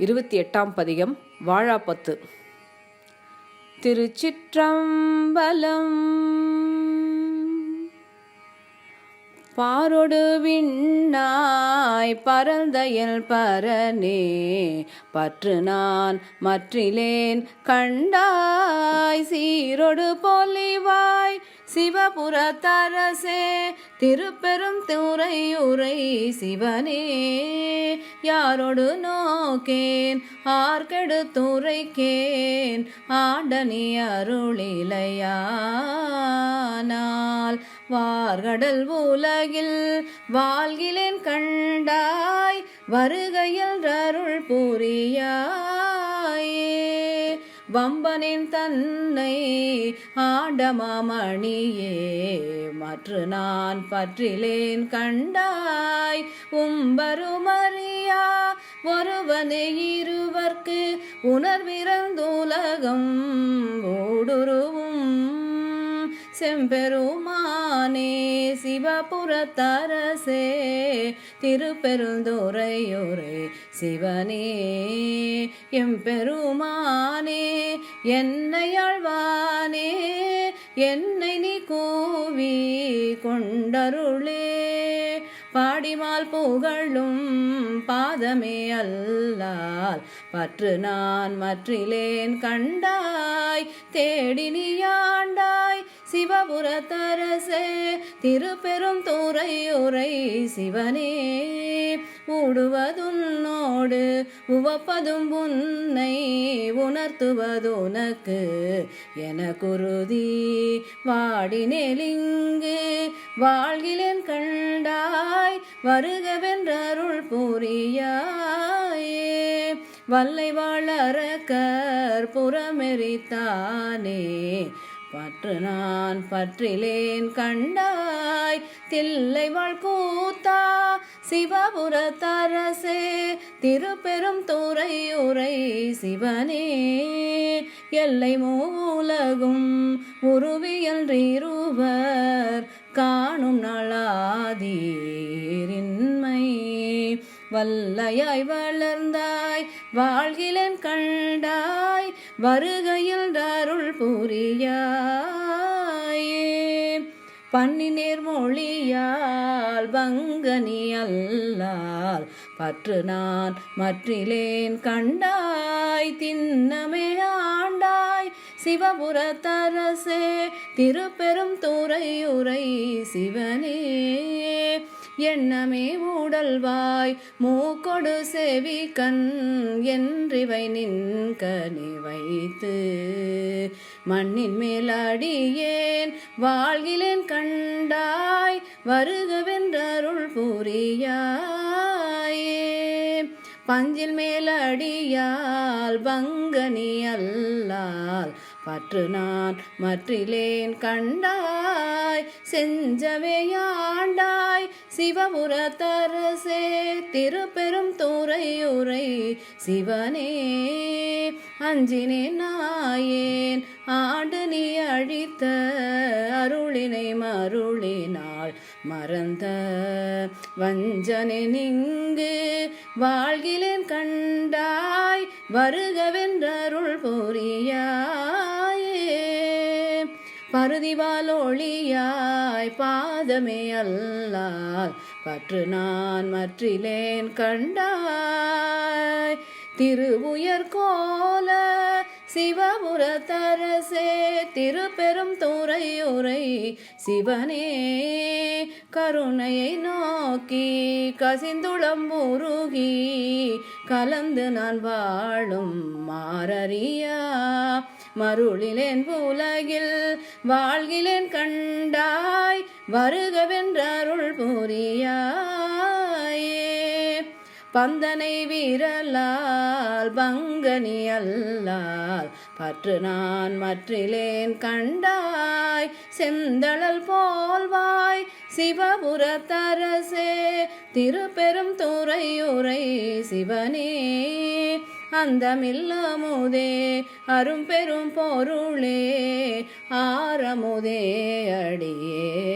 இருபத்தி எட்டாம் பதிகம் வாழாப்பத்து. திருச்சிற்றம்பலம். பாரொடு விண்ணாய் பரந்தயல் பரனே. பற்று நான் மற்றிலேன் கண்டாய். சீரொடு பொலிவாய். சிவபுரத்தரசே திருப்பெரும் துறை உரை சிவனே. யாரோடு நோக்கேன்? ஆர்கெடு துரைக்கேன் ஆண்டனி வாழ் வார்கடல் உலகில் வாழ்கிலேன் கண்டாய் வருகையில் அருள் புரியாயே. வம்பனின் தன்னை ஆண்டமாமணியே மற்ற நான் பற்றிலேன் கண்டாய். உம்பருமறியா ஒருவனே இருவர்க்கு உணர்விறந்துலகம் ஊடுருவும் செம்பெருமானே சிவபுரத்தரசே திருப்பெருந்துறையுரை சிவனே எம்பெருமானே என்னை ஆழ்வானே என்னை நீ கூவி கொண்டருளே. பாடிமால் புகழும் பாதமே அல்லால் பற்று நான் மற்றிலேன் கண்டாய் தேடினியா சிவபுரத்தரசே திருப்பெரும் தூரையுரை சிவனே. ஊடுவதுன்னோடு உவப்பதும் உன்னை உணர்த்துவதுனக்கு என குருதி. வாடினேலிங்கு வாழ்கிலேன் கண்டாய் வருகவென்றருள் புரியாயே. வல்லை வாழறக்கர் புறமெறித்தானே பற்று நான் பற்றிலேன் கண்டாய். தில்லை வாழ்கூத்தா சிவபுரத்தரசே திருப்பெரும் துறை உரை சிவனே. எல்லை மூலகும் உருவியல்றிருவர் காணும் நளாதீரின்மை வல்லையாய் வளர்ந்தாய் வாழ்கிலன் கண்டாய். வருகையில் தருள் புரியாயே. பன்னினேர் மொழியால் பங்கனி அல்லால் பற்று நான் மற்றிலேன் கண்டாய். தின்னமே ஆண்டாய் சிவபுரத்தரசே திருப்பெரும் துறையுரை சிவனே. எண்ணமே ஊடல்வாய் மூக்கொடு செவி கண் என்றிவை நின் கனி வைத்து. மண்ணின் மேலடியேன் வாழ்கிலேன் கண்டாய் வருகவென்றருள் புரியாயே. பஞ்சில் மேலடியால் பங்கனி அல்லால் பற்று நான் மற்றிலேன் கண்டாய் செஞ்சவையாண்டாய் சிவபுரத்தரசே திருப்பெரும் துறையுரை சிவனே அஞ்சினே நாயேன் ஆண்டு நீ அழித்த அருளினை மருளினாள் மறந்த வஞ்சனை நீங்கு வாழ்கிலேன் கண்டாய் வருகவென்றருள் புரியாயே பருதிவாலொழியாய் பாதமே அல்லால் பற்று நான் மற்றிலேன் கண்டாய். திருவுயர் கோல சிவபுரத்தரசே திருப்பெரும் துறையுரை சிவனே. கருணையை நோக்கி கசிந்துளம் உருகி கலந்து நான் வாழும் மாரறியா மருளிலேன் உலகில் வாழ்கிலேன் கண்டாய் வருகவென்றருள் புரியாயே பந்தனை வீரலால் பங்கனி அல்லால். பற்று நான் மற்றிலேன் கண்டாய் செந்தளல் போல்வாய் சிவபுரத்தரசே திருப்பெரும் துறையுரை சிவனே. அந்தமில்லமுதே அரும் பெரும் பொருளே. ஆரமுதே அடியேனை.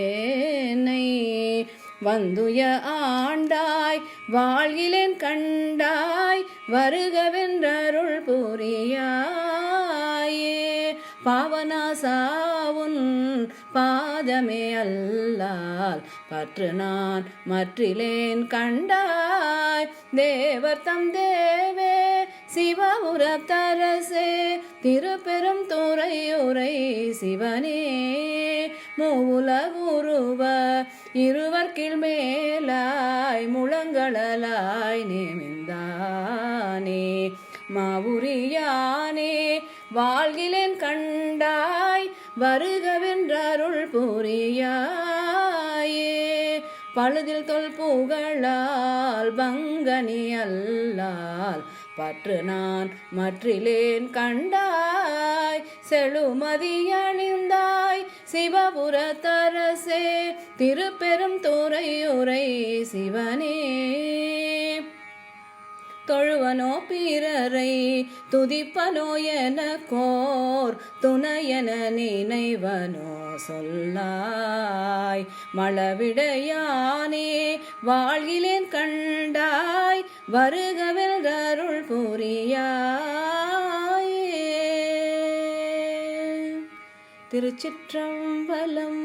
வந்துய ஆண்டாய் வாழ்கிலேன் கண்டாய் வருகவென்றருள் புரியாயே. பாவனாசாவுன் பாதமே அல்லால் பற்று நான் மற்றிலேன் கண்டாய். தேவர் தம் தேவே சிவபுரத்தரசே திருப்பெரும் துறையுரை சிவனே. மூலகுருவ இருவர்க்கில் மேலாய் முழங்களலாய் நேமிந்தானே மாவுரியானே வாழ்கிலேன் கண்டாய் வருகவென்றருள் புரியாயே. பழுதில் தொல் புகழால் பங்கனி அல்லால் பற்று நான் மற்றிலேன் கண்டாய் செழுமதி அணிந்தாய். சிவபுரத்தரசே திருப்பெரும் துறையுரை சிவனே. தொழுவனோ பிறரை துதிப்பனோ என கோர் துணையன நினைவனோ சொல்லாய். மளவிடையானே வாழ்கிலேன் கண்டாய் வருகவில் அருள் புரியாயே. திருச்சிற்றம் திருச்சிற்றம்பலம்